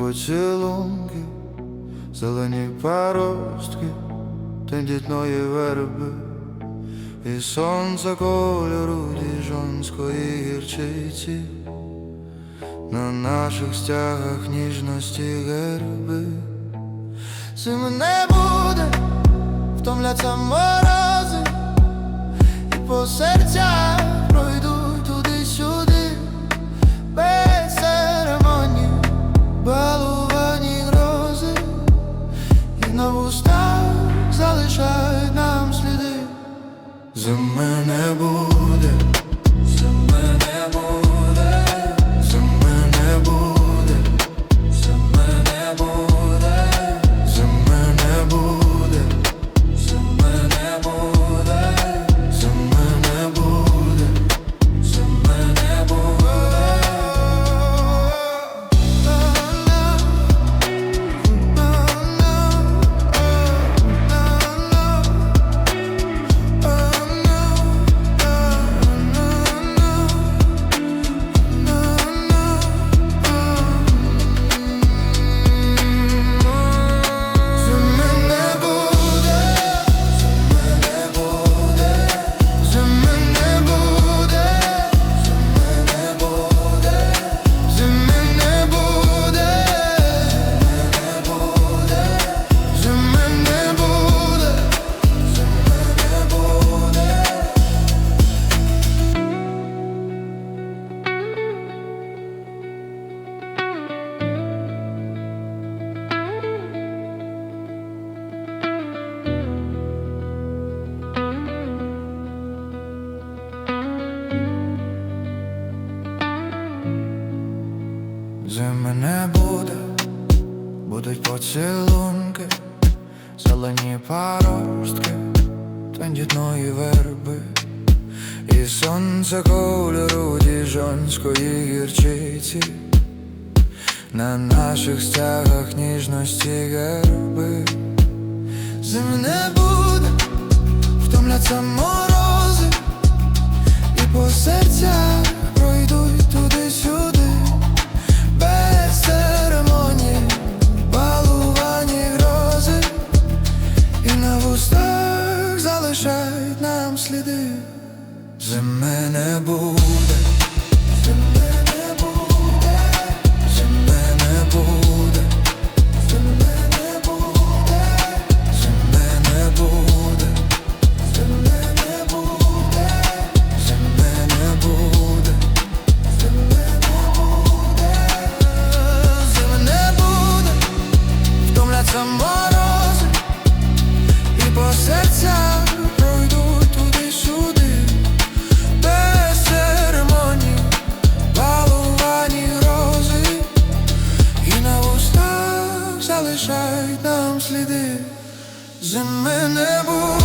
поцілунки, зелені паростки, тендітної верби, і сонце кольору діжонської гірчиці, на наших стягах ніжності герби. Зими не буде, втомляться морози, і по серцях Зими Зими не буде, будуть поцілунки, зелені паростки, тендітної верби, і сонце кольору діжонської гірчиці, на наших стягах ніжності герби. Зими не буде, втомляться морози, і по серцях Зими мене буде, сліди, зими не було.